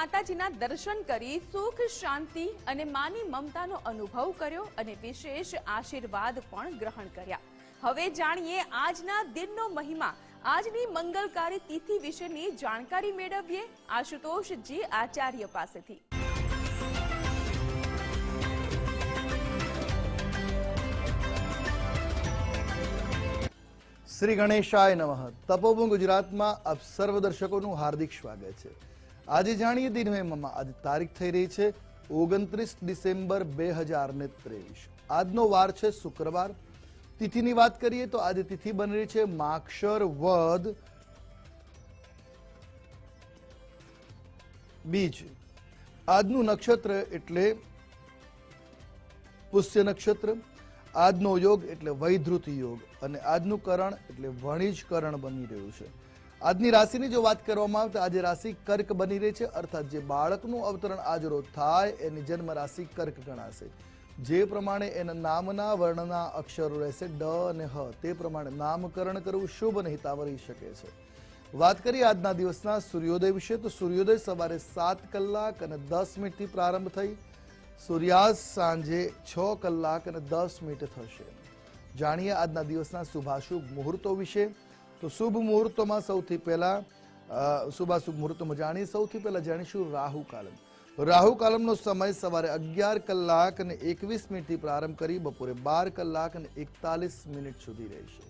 માતાજીના દર્શન કરી સુખ, શાંતિ અને માની મમતાનો અનુભવ કર્યો અને વિશેષ આશીર્વાદ પણ ગ્રહણ કર્યા. હવે જાણીએ આજના દિનનો મહિમા. આજની મંગલકારી તિથિ વિશેની જાણકારી મેળવીએ આશુતોષજી આચાર્ય પાસેથી. શ્રી ગણેશાય નમઃ. તપોભૂમ ગુજરાતમાં આપ સર્વ દર્શકોનું હાર્દિક સ્વાગત છે. આજે જાણીએ દિન મહિમામાં આજે તારીખ થઈ રહી છે ઓગણત્રીસ ડિસેમ્બર બે હજાર ને ત્રેવીસ. આજનો વાર છે શુક્રવાર. તિથિની વાત કરીએ તો આજે તિથિ બની રહી છે માક્ષર વદ. બીજ. આજનું નક્ષત્ર એટલે પુષ્ય નક્ષત્ર. આજનો યોગ એટલે વૈધૃત યોગ. અને આજનું કરણ એટલે વણિજ કરણ બની રહ્યું છે. આજની રાશિની જો વાત કરવામાં આવે તો આજે રાશિ કર્ક બની રહી છે, અર્થાત જે બાળકનું અવતરણ આજ રોજ થાય, એની જન્મ રાશિ કર્ક ગણાશે. જે પ્રમાણે એના નામના, વર્ણના અક્ષરો રહેશે ડ અને હ, તે પ્રમાણે નામકરણ કરવું શુભ અને હિતાવરી શકે છે. વાત કરીએ આજના દિવસના સૂર્યોદય વિશે, તો સૂર્યોદય સવારે સાત કલાક અને દસ મિનિટથી પ્રારંભ થઈ. સૂર્યાસ્ત સાંજે છ કલાક અને દસ મિનિટ થશે. જાણીએ આજના દિવસના શુભાશુભ મુહૂર્તો વિશે. તો શુભ મુહૂર્તોમાં સૌથી પહેલા શુભાશુભ મુહૂર્તોમાં જાણીએ. સૌથી પહેલા જાણીશું રાહુ કાલમ. રાહુ કાલમનો સમય સવારે અગિયાર કલાક અને એકવીસ મિનિટથી પ્રારંભ કરી બપોરે બાર કલાક અને એકતાલીસ મિનિટ સુધી રહેશે.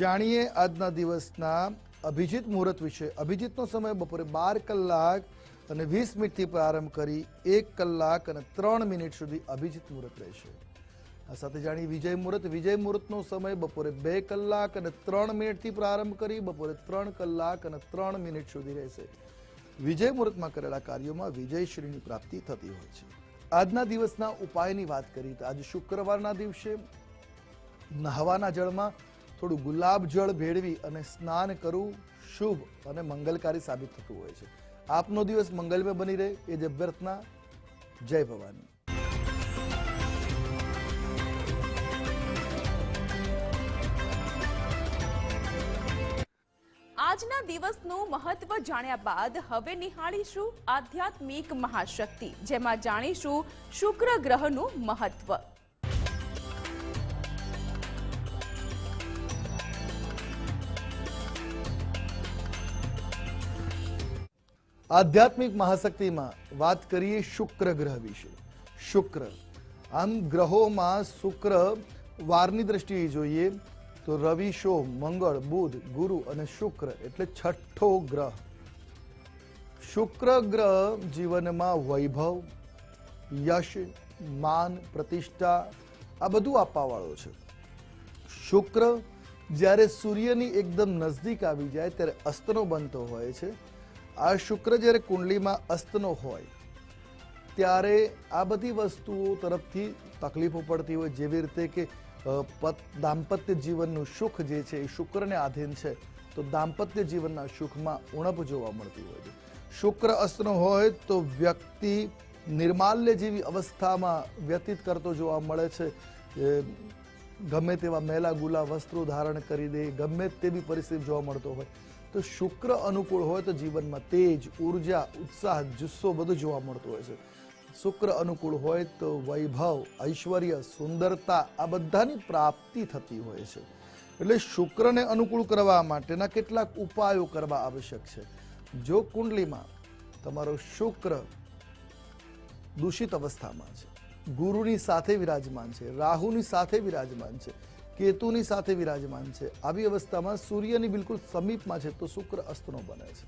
જાણીએ આજના દિવસના અભિજીત મુહૂર્ત વિશે. અભિજીતનો સમય બપોરે બાર કલાક અને વીસ મિનિટથી પ્રારંભ કરી એક કલાક અને ત્રણ મિનિટ સુધી અભિજીત મુહૂર્ત રહેશે. આ સાથે જાણીએ વિજય મુહૂર્ત. વિજય મુહૂર્તનો સમય બપોરે બે કલાક અને ત્રણ મિનિટથી પ્રારંભ કરી બપોરે ત્રણ કલાક અને ત્રણ મિનિટ સુધી રહેશે. વિજય મુહૂર્તમાં કરેલા કાર્યોમાં વિજયશ્રીની પ્રાપ્તિ થતી હોય છે. આજના દિવસના ઉપાયની વાત કરી તો આજે શુક્રવારના દિવસે નહાવાના જળમાં થોડું ગુલાબ જળ ભેળવી અને સ્નાન કરવું શુભ અને મંગલકારી સાબિત થતું હોય છે. આપનો દિવસ મંગલમય બની રહે. એ જ અભ્યર્થના. જય ભવાની. આજના દિવસનું મહત્વ જાણ્યા બાદ હવે નિહાળીશું આધ્યાત્મિક મહાશક્તિ, જેમાં જાણીશું શુક્ર ગ્રહનું મહત્વ. આધ્યાત્મિક મહાશક્તિમાં વાત કરીએ શુક્ર ગ્રહ વિશે. શુક્ર, આમ ગ્રહોમાં શુક્ર વારની દ્રષ્ટિએ જોઈએ તો રવિ શો મંગળ, બુધ, ગુરુ અને શુક્ર એટલે છઠ્ઠો ગ્રહ. શુક્ર ગ્રહ જીવનમાં વૈભવ, યશ, માન, પ્રતિષ્ઠા, આ બધું આપવાવાળો છે. શુક્ર જ્યારે સૂર્યની એકદમ નજદીક આવી જાય ત્યારે અસ્તનો બનતો હોય છે. આ શુક્ર જ્યારે કુંડલીમાં અસ્તનો હોય ત્યારે આ બધી વસ્તુઓ તરફથી તકલીફો પડતી હોય જેવી રીતે કે પત- દાંપત્ય જીવનનું સુખ જે છે એ શુક્રને આધીન છે, તો દાંપત્ય જીવનના સુખમાં ઉણપ જોવા મળતી હોય છે. શુક્ર અસ્તનો હોય તો વ્યક્તિ નિર્માલ્ય જેવી અવસ્થામાં વ્યતીત કરતો જોવા મળે છે. ગમે તેવા મેલા ગુલા વસ્ત્રો ધારણ કરી દે, ગમે તેવી પરિસ્થિતિ જોવા મળતો હોય. તો શુક્ર અનુકૂળ હોય તો જીવનમાં તેજ, ઊર્જા, ઉત્સાહ, જુસ્સો બધું જોવા મળતું હોય છે. શુક્ર અનુકૂળ હોય તો વૈભવ, ઐશ્વર્ય, સુંદરતા આ બધાની પ્રાપ્તિ થતી હોય છે. એટલે શુક્રને અનુકૂળ કરવા માટેના કેટલાક ઉપાયો કરવા આવશ્યક છે. જો કુંડલીમાં તમારો શુક્ર દૂષિત અવસ્થામાં છે, ગુરુની સાથે વિરાજમાન છે, રાહુની સાથે વિરાજમાન છે, કેતુની સાથે વિરાજમાન છે, આવી અવસ્થામાં સૂર્યની બિલકુલ સમીપમાં છે તો શુક્ર અસ્તનો બને છે.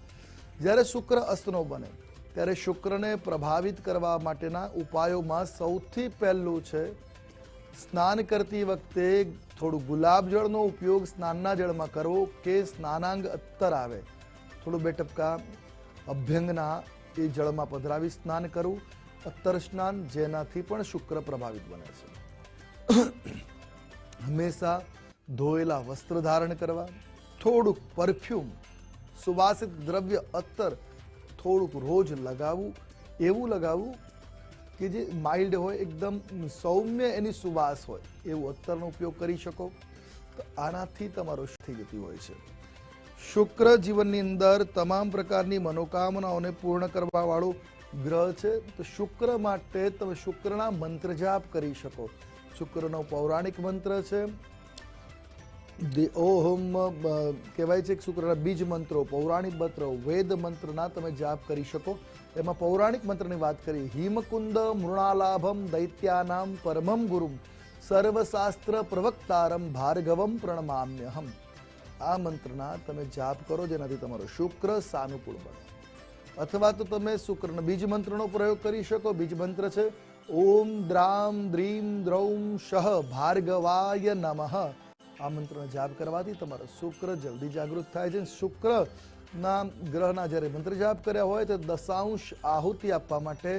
જ્યારે શુક્ર અસ્તનો બને ત્યારે શુક્રને પ્રભાવિત કરવા માટેના ઉપાયોમાં સૌથી પહેલું છે સ્નાન કરતી વખતે થોડું ગુલાબ જળનો ઉપયોગ સ્નાનના જળમાં કરવો કે સ્નાનાંગ અત્તર આવે. થોડું બે ટપકા અભ્યંગના એ જળમાં પધરાવી સ્નાન કરવું. અત્તર સ્નાન જેનાથી પણ શુક્ર પ્રભાવિત બને છે. હંમેશા ધોયેલા વસ્ત્ર ધારણ કરવા, થોડુંક પરફ્યુમ સુવાસિત દ્રવ્ય અત્તર થોડુંક રોજ લગાવવું, એવું લગાવવું કે જે માઇલ્ડ હોય, એકદમ સૌમ્ય એની સુવાસ હોય, એવું અત્તરનો ઉપયોગ કરી શકો. તો આનાથી તમારો થઈ જતી હોય છે. શુક્ર જીવનની અંદર તમામ પ્રકારની મનોકામનાઓને પૂર્ણ કરવાવાળો ગ્રહ છે. તો શુક્ર માટે તમે શુક્રના મંત્ર જાપ કરી શકો. શુક્રનો પૌરાણિક મંત્ર છે. ઓહમ કહેવાય છે કે શુક્રના બીજ મંત્રો, પૌરાણિક મંત્રો, વેદ મંત્રના તમે જાપ કરી શકો. એમાં પૌરાણિક મંત્રની વાત કરી હિમકુંદ મૃણાલાભમ દૈત્યાનામ પરમમ ગુરુમ, સર્વશાસ્ત્ર પ્રવક્તારમ ભાર્ગવમ પ્રણમામ્યહમ આ મંત્રના તમે જાપ કરો જેનાથી તમારો શુક્ર સાનુકૂળ બને. અથવા તો તમે શુક્રના બીજ મંત્રનો પ્રયોગ કરી શકો. બીજ મંત્ર છે, ઓમ દ્રામ દ્રીમ દ્રૌમ શહ ભાર્ગવાય નમઃ. આ મંત્રનો જાપ કરવાથી તમારો શુક્ર જલ્દી જાગૃત થાય છે. શુક્ર ના ગ્રહના જ્યારે મંત્ર જાપ કર્યા હોય તો દશાંશ આહુતિ આપવા માટે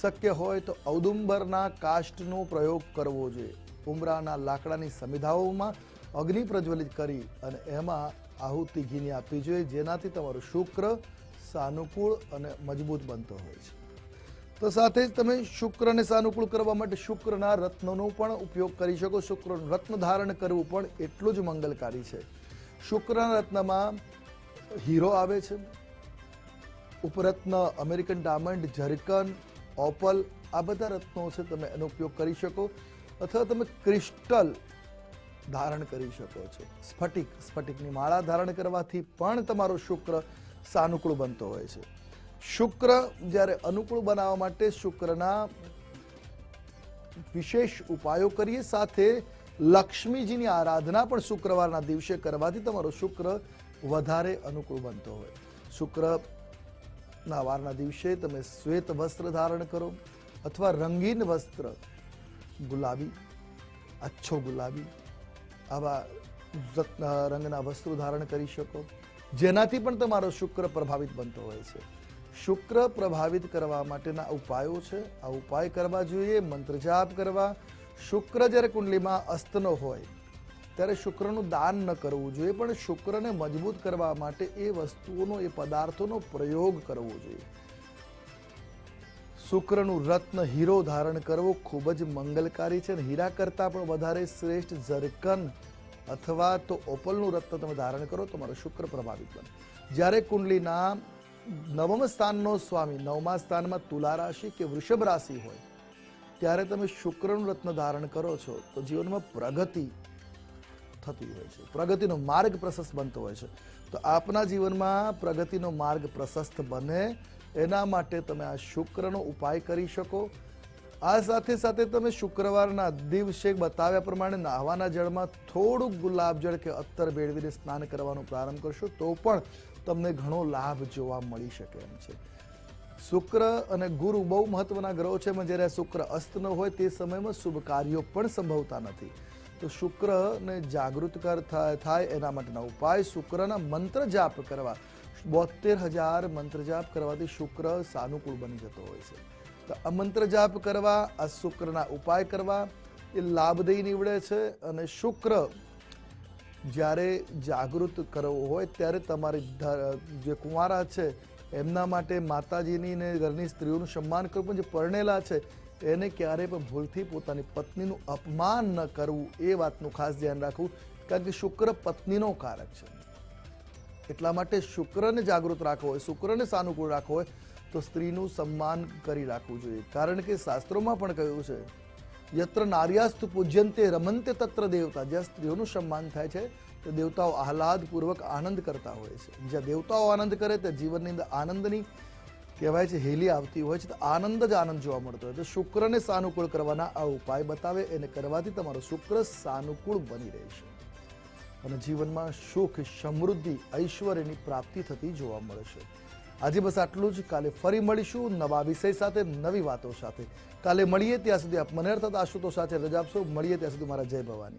શક્ય હોય તો ઔદુંબરના કાષ્ટનો પ્રયોગ કરવો જોઈએ. ઉમરાના લાકડાની સમિધાઓમાં અગ્નિ પ્રજ્વલિત કરી અને એમાં આહુતિ ઘીની આપવી જોઈએ, જેનાથી તમારું શુક્ર સાનુકૂળ અને મજબૂત બનતો હોય છે. તો સાથે જ તમે શુક્રને સાનુકૂળ કરવા માટે શુક્રના રત્નોનો પણ ઉપયોગ કરી શકો. શુક્રનું રત્ન ધારણ કરવું પણ એટલું જ મંગલકારી છે. શુક્રના રત્નમાં હીરો આવે છે. ઉપરત્ન અમેરિકન ડાયમંડ ઝરકન ઓપલ આ બધા રત્નો છે તમે એનો ઉપયોગ કરી શકો. અથવા તમે ક્રિસ્ટલ ધારણ કરી શકો છો. સ્ફટિક, સ્ફટિકની માળા ધારણ કરવાથી પણ તમારો શુક્ર સાનુકૂળ બનતો હોય છે. શુક્ર જ્યારે અનુકૂળ બનાવવા માટે શુક્રના વિશેષ ઉપાયો કરીએ, સાથે લક્ષ્મીજીની આરાધના પણ શુક્રવારના દિવસે કરવાથી તમારો શુક્ર વધારે અનુકૂળ બનતો હોય. શુક્રના વારના દિવસે તમે શ્વેત વસ્ત્ર ધારણ કરો અથવા રંગીન વસ્ત્ર, ગુલાબી, અચ્છો ગુલાબી, આવા રંગના વસ્ત્રો ધારણ કરી શકો. જેનાથી પણ તમારો શુક્ર પ્રભાવિત બનતો હોય છે. શુક્ર પ્રભાવિત કરવા માટેના ઉપાયો છે. આ ઉપાય કરવા જોઈએ, મંત્ર જાપ કરવા. શુક્ર જ્યારે કુંડલીમાં અસ્તનો હોય, ત્યારે શુક્રનું દાન ન કરવું જોઈએ, પણ શુક્રને મજબૂત કરવા માટે એ વસ્તુઓનો, એ પદાર્થોનો પ્રયોગ કરવો જોઈએ. શુક્રનું રત્ન હીરો ધારણ કરવો ખૂબ જ મંગલકારી છે અને હીરા કરતાં પણ વધારે શ્રેષ્ઠ ઝરકન અથવા તો ઓપલનું રત્ન તમે ધારણ કરો તમારો શુક્ર પ્રભાવિત બને. જ્યારે કુંડલીના નવમ સ્થાનનો સ્વામી, નવમા સ્થાનમાં તુલા રાશિ કે વૃષભ રાશિ હોય, ત્યારે તમે શુક્રનું રત્ન ધારણ કરો છો, તો જીવનમાં પ્રગતિ થતી હોય છે. પ્રગતિનો માર્ગ પ્રશસ્ત બનતો હોય છે. તો આપના જીવનમાં પ્રગતિનો માર્ગ પ્રશસ્ત બને, એના માટે તમે આ શુક્રનો ઉપાય કરી શકો. આ સાથે સાથે તમે શુક્રવારના દિવસે બતાવ્યા પ્રમાણે નાહવાના જળમાં થોડુંક ગુલાબજળ કે અત્તર ભેળવીને સ્નાન કરવાનો પ્રારંભ કરશો, તો પણ તમને ઘણો લાભ જોવા મળી શકે એમ છે. શુક્ર અને ગુરુ બહુ મહત્વના ગ્રહો છે જ્યારે શુક્ર અસ્ત ન હોય તે સમયમાં શુભ કાર્યો પણ સંભવતા નથી. તો શુક્રને થાય થાય એના માટેના ઉપાય, શુક્રના મંત્ર જાપ કરવા. બોતેર હજાર મંત્ર જાપ કરવાથી શુક્ર સાનુકૂળ બની જતો હોય છે. તો આ મંત્ર જાપ કરવા, આ શુક્રના ઉપાય કરવા, એ લાભદાયી નીવડે છે અને શુક્ર જ્યારે જાગૃત કરવો હોય ત્યારે તમારી જે કુંવારા છે, એમના માટે માતાજીની ને ઘરની સ્ત્રીઓનું સન્માન કરવું પણ જે પરણેલા છે, એને ક્યારેય પણ ભૂલથી પોતાની પત્નીનું અપમાન ન કરવું એ વાતનું ખાસ ધ્યાન રાખવું, કારણ કે શુક્ર પત્નીનો કારક છે. એટલા માટે શુક્રને જાગૃત રાખવો હોય, શુક્રને સાનુકૂળ રાખવો હોય, તો સ્ત્રીનું સન્માન કરી રાખવું જોઈએ. કારણ કે શાસ્ત્રોમાં પણ કહ્યું છે યત્ર નાર્યાસ્તુ પૂજ્યંતે રમંતે તત્ર દેવતા. જ્યાં સ્ત્રીઓનું સન્માન થાય છે, તે દેવતાઓ આહલાદપૂર્વક આનંદ કરતા હોય છે. જ્યાં દેવતાઓ આનંદ કરે તે જીવનની અંદર આનંદની, કહેવાય છે, હેલી આવતી હોય છે. તો આનંદ જ આનંદ જોવા મળતો હોય. તો શુક્રને સાનુકૂળ કરવાના આ ઉપાય બતાવે. એને કરવાથી તમારો શુક્ર સાનુકૂળ બની રહેશે અને જીવનમાં સુખ, સમૃદ્ધિ, ઐશ્વર્યની પ્રાપ્તિ થતી જોવા મળશે આજે બસ આટલું જ. કાલે ફરી મળીશું નવા વિષય સાથે, નવી વાતો સાથે. કાલે મળીએ ત્યાં સુધી આપ મને અર્થાત આશુતોષ સાથે રજા આપશો. મળીએ ત્યાં સુધી મારા જય ભવાની.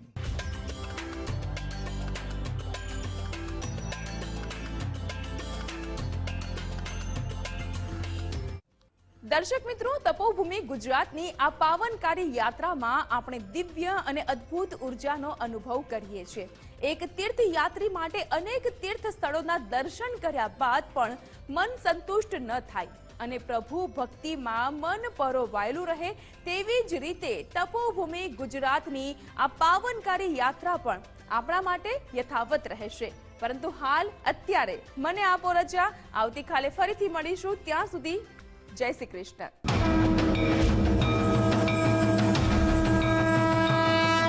દર્શક મિત્રો, તપોભૂમિ ગુજરાતની આ પાવનકારી યાત્રામાં આપણે દિવ્ય અને અદ્ભુત ઉર્જાનો અનુભવ કરીએ છીએ. એક તીર્થયાત્રી માટે અનેક તીર્થ સ્થળોના દર્શન કર્યા બાદ પણ મન સંતુષ્ટ ન થાય અને પ્રભુ ભક્તિમાં મન પરોવાયેલું રહે તેવી જ રીતે તપોભૂમિ ગુજરાતની આ પાવનકારી યાત્રા પણ આપણા માટે યથાવત રહેશે. પરંતુ હાલ અત્યારે મને આપો રજા, આવતીકાલે ફરીથી મળીશું. ત્યાં સુધી જય શ્રી કૃષ્ણ.